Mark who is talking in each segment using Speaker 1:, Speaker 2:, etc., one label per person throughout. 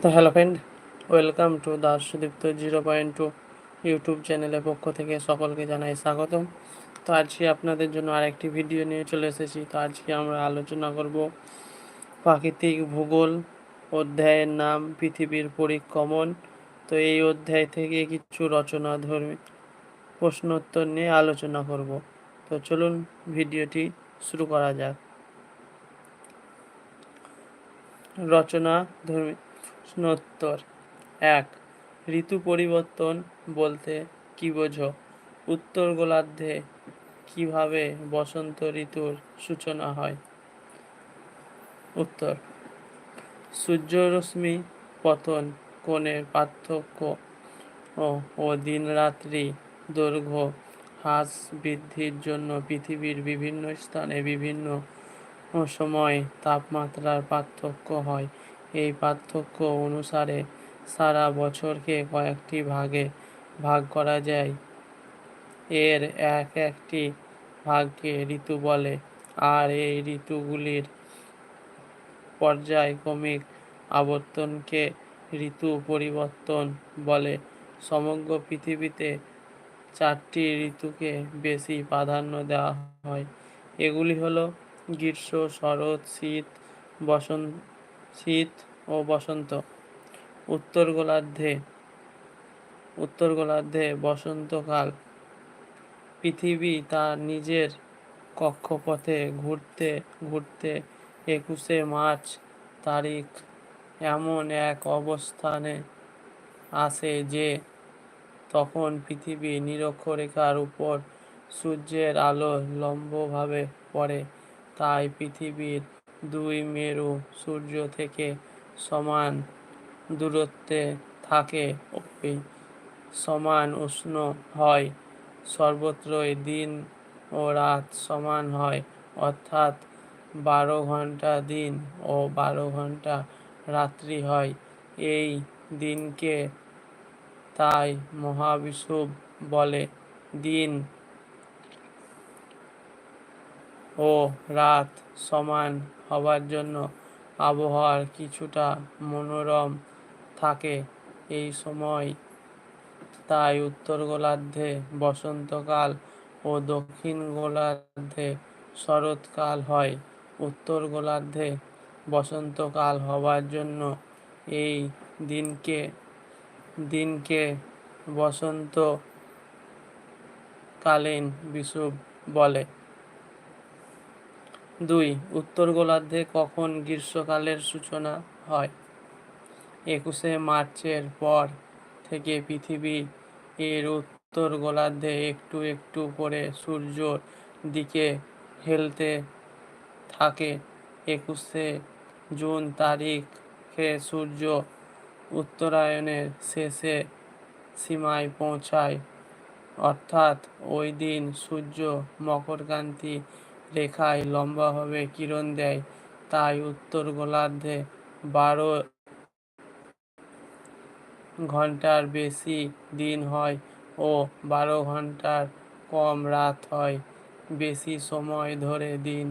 Speaker 1: তো hello friend welcome to Das Sudipta zero point two YouTube চ্যানেলের পক্ষ থেকে সকলকে জানাই স্বাগতম। তো আজকে আপনাদের জন্য আরেকটি ভিডিও নিয়ে চলে এসেছি। তো আজকে আমরা আলোচনা করব প্রাকৃতিক ভূগোল, অধ্যায়ের নাম, পৃথিবীর পরিক্রমণ। তো এই অধ্যায় থেকে কিছু রচনা ধর্মী প্রশ্নোত্তর নিয়ে আলোচনা করব। তো চলুন ভিডিওটি শুরু করা যাক। রচনা ধর্মী এক, ঋতু পরিবর্তন বলতে কি বোঝো? উত্তর গোলার্ধে কীভাবে বসন্ত ঋতুর সূচনা হয়? উত্তর, সূর্যরশ্মি পতন কোণের পার্থক্য ও ও দিনরাত্রি দৈর্ঘ্য হ্রাস বৃদ্ধির জন্য পৃথিবীর বিভিন্ন স্থানে বিভিন্ন সময় তাপমাত্রার পার্থক্য হয়। এই পার্থক্য অনুসারে সারা বছরকে কয়েকটি ভাগে ভাগ করা যায়। এর এক একটি ভাগকে ঋতু বলে, আর এই ঋতুগুলির পর্যায়ক্রমিক আবর্তনকে ঋতু পরিবর্তন বলে। সমগ্র পৃথিবীতে চারটি ঋতুকে বেশি প্রাধান্য দেওয়া হয়। এগুলি হলো গ্রীষ্ম, শরৎ, শীত বসন্ত শীত ও বসন্ত। উত্তর গোলার্ধে উত্তর গোলার্ধে বসন্তকাল। পৃথিবী তার নিজের কক্ষপথে ঘুরতে ঘুরতে একুশে মার্চ তারিখ এমন এক অবস্থানে আসে যে তখন পৃথিবী নিরক্ষরেখার উপর সূর্যের আলো লম্বভাবে পড়ে। তাই পৃথিবীর দুই মেরু সূর্য থেকে সমান দূরত্বে থাকে সমান উষ্ণ হয়, সর্বত্রই দিন ও রাত সমান হয়, অর্থাৎ বারো ঘণ্টা দিন ও বারো ঘণ্টা রাত্রি হয়। এই দিনকে তাই মহাবিষুব বলে। দিন ও রাত সমান হবার জন্য আবহাওয়ার কিছুটা মনোরম থাকে। এই সময় তাই উত্তর গোলার্ধে বসন্তকাল ও দক্ষিণ গোলার্ধে শরৎকাল হয়। উত্তর গোলার্ধে বসন্তকাল হবার জন্য এই দিনকে দিনকে বসন্তকালীন বিষুব বলে। দুই, উত্তর গোলার্ধে কখন গ্রীষ্মকালের সূচনা হয়? একুশে মার্চের পর থেকে পৃথিবী এর উত্তর গোলার্ধে একটু একটু করে সূর্যর দিকে হেলতে থাকে। একুশে জুন তারিখে সূর্য উত্তরায়ণের শেষে সীমায় পৌঁছায়। অর্থাৎ ওই দিন সূর্য মকরকান্তি রেখায় লম্বাভাবে কিরণ দেয় তাই উত্তর গোলার্ধে বারো ঘণ্টার বেশি দিন হয় ও বারো ঘণ্টার কম রাত হয়। বেশি সময় ধরে দিন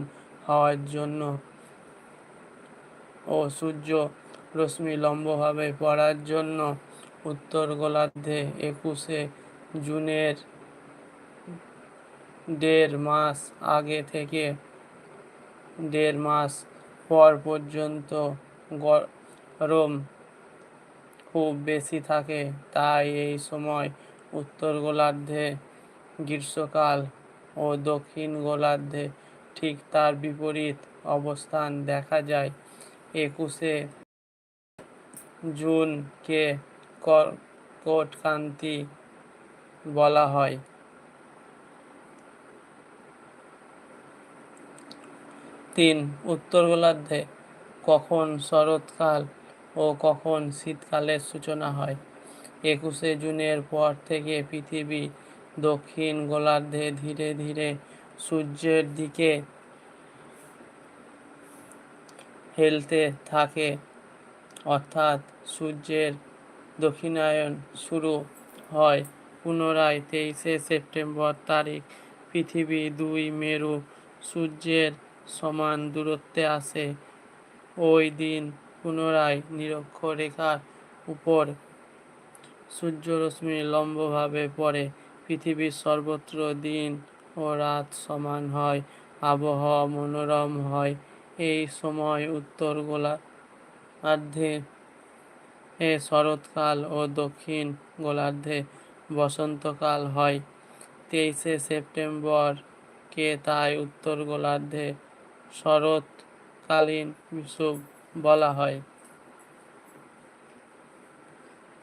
Speaker 1: হওয়ার জন্য ও সূর্য রশ্মি লম্বভাবে পড়ার জন্য উত্তর গোলার্ধে একুশে জুনের দেড় মাস আগে থেকে দেড় মাস পর পর্যন্ত গরম খুব বেশি থাকে। তাই এই সময় উত্তর গোলার্ধে গ্রীষ্মকাল ও দক্ষিণ গোলার্ধে ঠিক তার বিপরীত অবস্থান দেখা যায়। একুশে জুনকে কর্কটক্রান্তি বলা হয়। তিন উত্তর গোলার্ধে কখন শরৎকাল ও কখন শীতকালের সূচনা হয়? একুশে জুনের পর থেকে পৃথিবী দক্ষিণ গোলার্ধে ধীরে ধীরে সূর্যের দিকে হেলতে থাকে। অর্থাৎ সূর্যের দক্ষিণায়ন শুরু হয় পুনরায় তেইশে সেপ্টেম্বর তারিখ। পৃথিবী দুই মেরু সূর্যের সমান দূরত্বে আসে ওই দিন পুনরায় নিরক্ষরেখার উপর সূর্যরশ্মি লম্বভাবে পড়ে। পৃথিবীর সর্বত্র দিন ও রাত সমান হয়, আবহাওয়া মনোরম হয়। এই সময় উত্তর গোলার্ধে এ শরৎকাল ও দক্ষিণ গোলার্ধে বসন্তকাল হয়। তেইশে সেপ্টেম্বর কে তাই উত্তর গোলার্ধে শরৎকালীন বিষুব বলা হয়।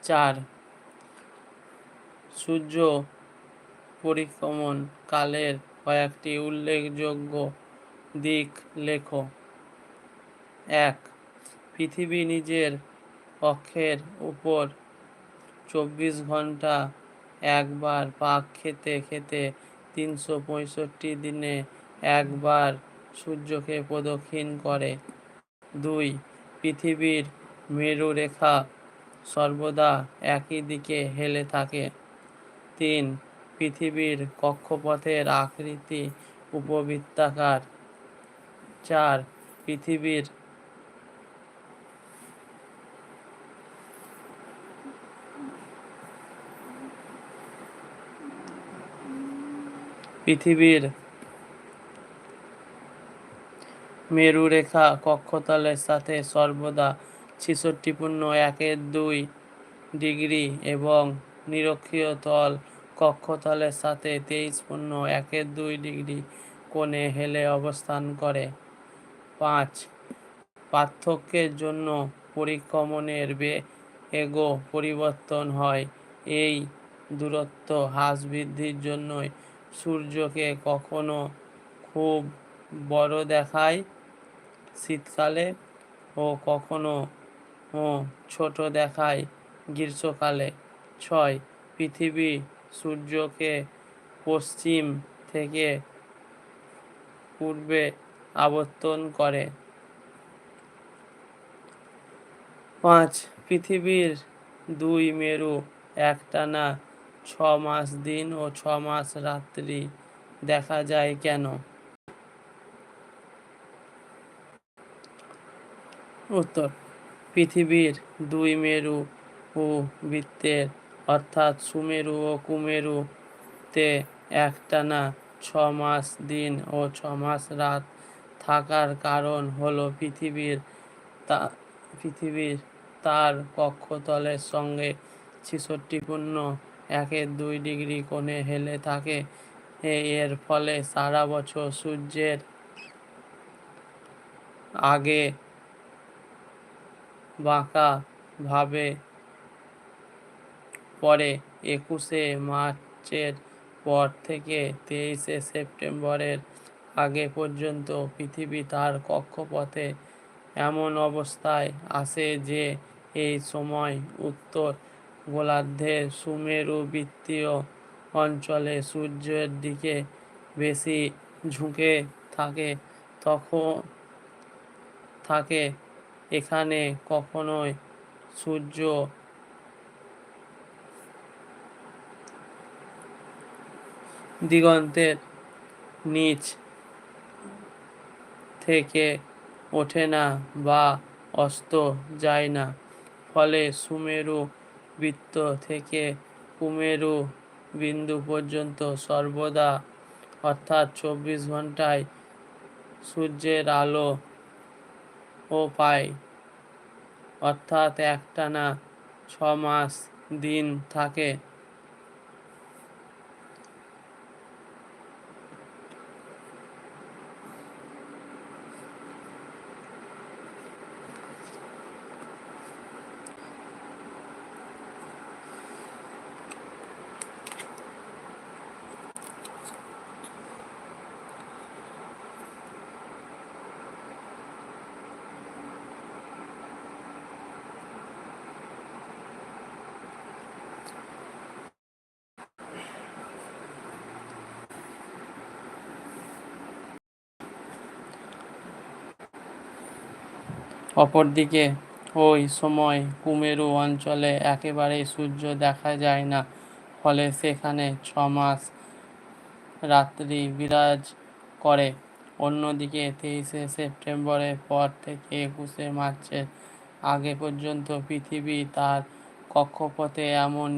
Speaker 1: চার, সূর্য পরিক্রমণ কালের কয়েকটি উল্লেখযোগ্য দিক লেখো। এক, পৃথিবী নিজের অক্ষের উপর চব্বিশ ঘণ্টা একবার পাক খেতে খেতে তিনশো পঁয়ষট্টি দিনে একবার সূর্যকে প্রদক্ষিণ করে। দুই, পৃথিবীর মেরুরেখা সর্বদা একই দিকে হেলে থাকে। তিন, পৃথিবীর কক্ষপথের আকৃতি উপবৃত্তাকার। চার, পৃথিবীর পৃথিবীর মেরুরেখা কক্ষতলের সাথে সর্বদা ছেষট্টি পূর্ণ একের দুই ডিগ্রি এবং নিরক্ষীয় তল কক্ষতলের সাথে তেইশ পূর্ণ একের দুই ডিগ্রি কোণে হেলে অবস্থান করে। পাঁচ, পার্থক্যের জন্য পরিক্রমণের এগো পরিবর্তন হয়। এই দূরত্ব হ্রাস বৃদ্ধির জন্যই সূর্যকে কখনো খুব বড় দেখায়। শীতকালে ও কখনো, ও ছোট দেখায় গ্রীষ্মকালে। ছয়, পৃথিবী সূর্যকে পশ্চিম থেকে পূর্বে আবর্তন করে। পাঁচ, পৃথিবীর দুই মেরু একটানা ছ মাস দিন ও ছ মাস রাত্রি দেখা যায় কেন? উত্তর। পৃথিবীর দুই মেরু ও বৃত্তের, অর্থাৎ সুমেরু ও কুমেরুতে একটানা ছ মাস দিন ও ছ মাস রাত থাকার কারণ হলো পৃথিবীর তা, পৃথিবীর তার কক্ষতলের সঙ্গে ছেষট্টি পূর্ণ একের দুই ডিগ্রি কোণে হেলে থাকে। এর ফলে সারা বছর সূর্যের আগে বাঁকা ভাবে পরে একুশে মার্চের পর থেকে তেইশে সেপ্টেম্বরের আগে পর্যন্ত পৃথিবী তার কক্ষপথে এমন অবস্থায় আসে যে এই সময় উত্তর গোলার্ধের সুমেরু বৃত্তীয় অঞ্চলে সূর্যের দিকে বেশি ঝুঁকে থাকে তখন থাকে এখানে কখনোই সূর্য দিগন্তের নিচ থেকে ওঠে না বা অস্ত যায় না। ফলে সুমেরু বৃত্ত থেকে কুমেরু বিন্দু পর্যন্ত সর্বদা, অর্থাৎ চব্বিশ ঘন্টায় সূর্যের আলো ও পায় অর্থাৎ একটানা ছ মাস দিন থাকে। অপরদিকে ওই সময় কুমেরু অঞ্চলে একেবারেই সূর্য দেখা যায় না। ফলে সেখানে ছমাস রাত্রি বিরাজ করে। অন্যদিকে তেইশে সেপ্টেম্বরের পর থেকে একুশে মার্চের আগে পর্যন্ত পৃথিবী তার কক্ষপথে এমন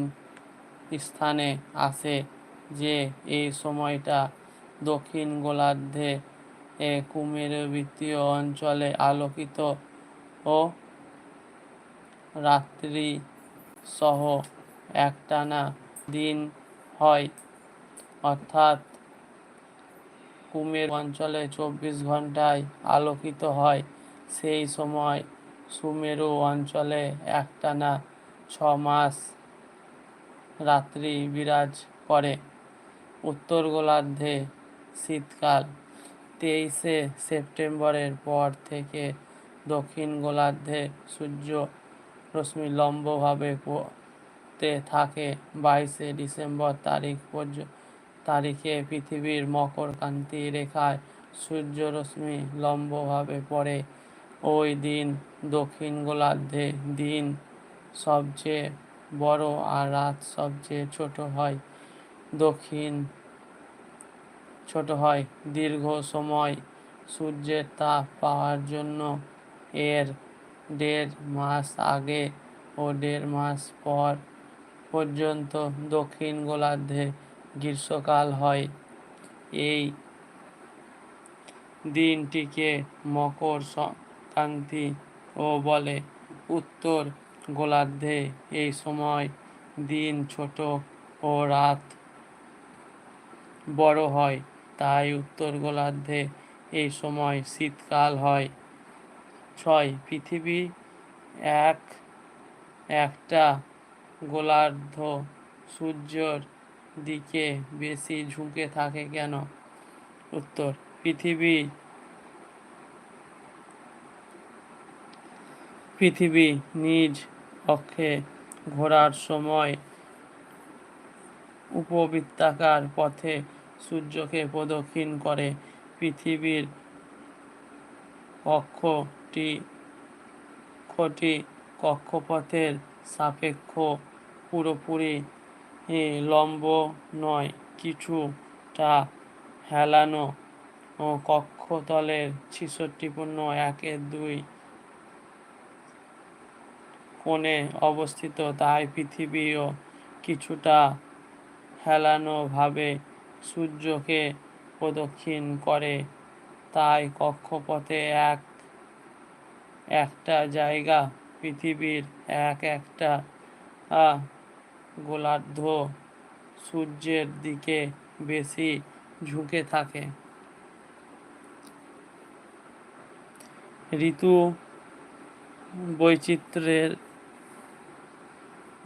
Speaker 1: স্থানে আসে যে এই সময়টা দক্ষিণ গোলার্ধে কুমেরবৃত্তীয় অঞ্চলে আলোকিত রাত্রি সহ একটানা দিন হয়। অর্থাৎ কুমের অঞ্চলে চব্বিশ ঘন্টায় আলোকিত হয়। সেই সময় সুমেরু অঞ্চলে একটানা ছ মাস রাত্রি বিরাজ করে। উত্তর গোলার্ধে শীতকাল। তেইশে সেপ্টেম্বরের পর থেকে দক্ষিণ গোলার্ধে সূর্য রশ্মি লম্বভাবে পড়তে থাকে। বাইশে ডিসেম্বর তারিখ তারিখে পৃথিবীর মকরকান্তি রেখায় সূর্যরশ্মি লম্বভাবে পড়ে। ওই দিন দক্ষিণ গোলার্ধে দিন সবচেয়ে বড় আর রাত সবচেয়ে ছোট হয়। দক্ষিণ ছোট হয়। দীর্ঘ সময় সূর্যের তাপ পাওয়ার জন্য এর দেড় মাস আগে ও দেড় মাস পর পর্যন্ত দক্ষিণ গোলার্ধে গ্রীষ্মকাল হয়। এই দিনটিকে মকর সংক্রান্তি ও বলে। উত্তর গোলার্ধে এই সময় দিন ছোট ও রাত বড় হয়, তাই উত্তর গোলার্ধে এই সময় শীতকাল হয়। পৃথিবী এক, একটা গোলার্ধ সূর্যর দিকে বেশি ঝুঁকে থাকে কেন? উত্তর, পৃথিবী পৃথিবী নিজ অক্ষে ঘোরার সময় উপবৃত্তাকার পথে সূর্যকে প্রদক্ষিণ করে। পৃথিবীর কক্ষটি কক্ষটি কক্ষপথের সাপেক্ষ পুরোপুরি লম্ব নয়, কিছুটা হেলানো কক্ষতলের ছিষট্টিপূর্ণ একের দুই কোণে অবস্থিত। তাই পৃথিবীও কিছুটা হেলানোভাবে সূর্যকে প্রদক্ষিণ করে। তাই কক্ষপথে এক একটা জায়গা পৃথিবীর এক একটা গোলার্ধ সূর্যের দিকে বেশি ঝুঁকে থাকে। ঋতু বৈচিত্র্যের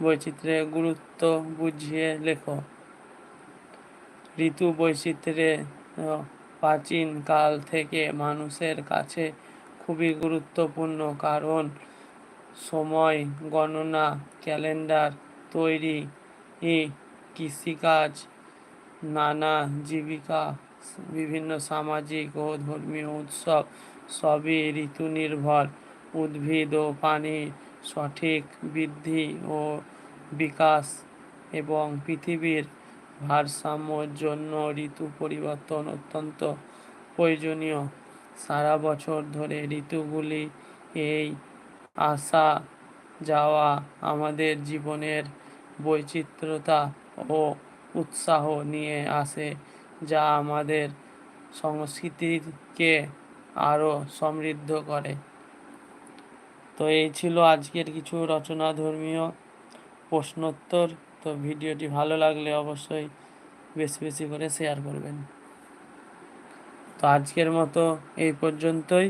Speaker 1: বৈচিত্র্যের গুরুত্ব বুঝিয়ে লেখো। ঋতু বৈচিত্র্যে প্রাচীন কাল থেকে মানুষের কাছে খুবই গুরুত্বপূর্ণ কারণ সময় গণনা ক্যালেন্ডার তৈরি ই, কৃষিকাজ নানা জীবিকা বিভিন্ন সামাজিক ও ধর্মীয় উৎসব সবই ঋতু নির্ভর উদ্ভিদ ও পানি সঠিক বৃদ্ধি ও বিকাশ এবং পৃথিবীর ভারসাম্যর জন্য ঋতু পরিবর্তন অত্যন্ত প্রয়োজনীয়। সারা বছর ধরে ঋতুগুলি এই আসা যাওয়া আমাদের জীবনের বৈচিত্র্যতা ও উৎসাহ নিয়ে আসে, যা আমাদের সংস্কৃতিকে আরও সমৃদ্ধ করে। তো এই ছিল আজকের কিছু রচনা ধর্মীয় প্রশ্নোত্তর। তো ভিডিওটি ভালো লাগলে অবশ্যই বেশি বেশি করে শেয়ার করবেন। তো আজকের মতো এই পর্যন্তই।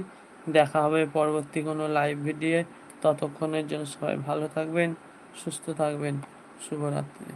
Speaker 1: দেখা হবে পরবর্তী কোনো লাইভ ভিডিও ততক্ষণের জন্য সবাই ভালো থাকবেন, সুস্থ থাকবেন। শুভরাত্রি।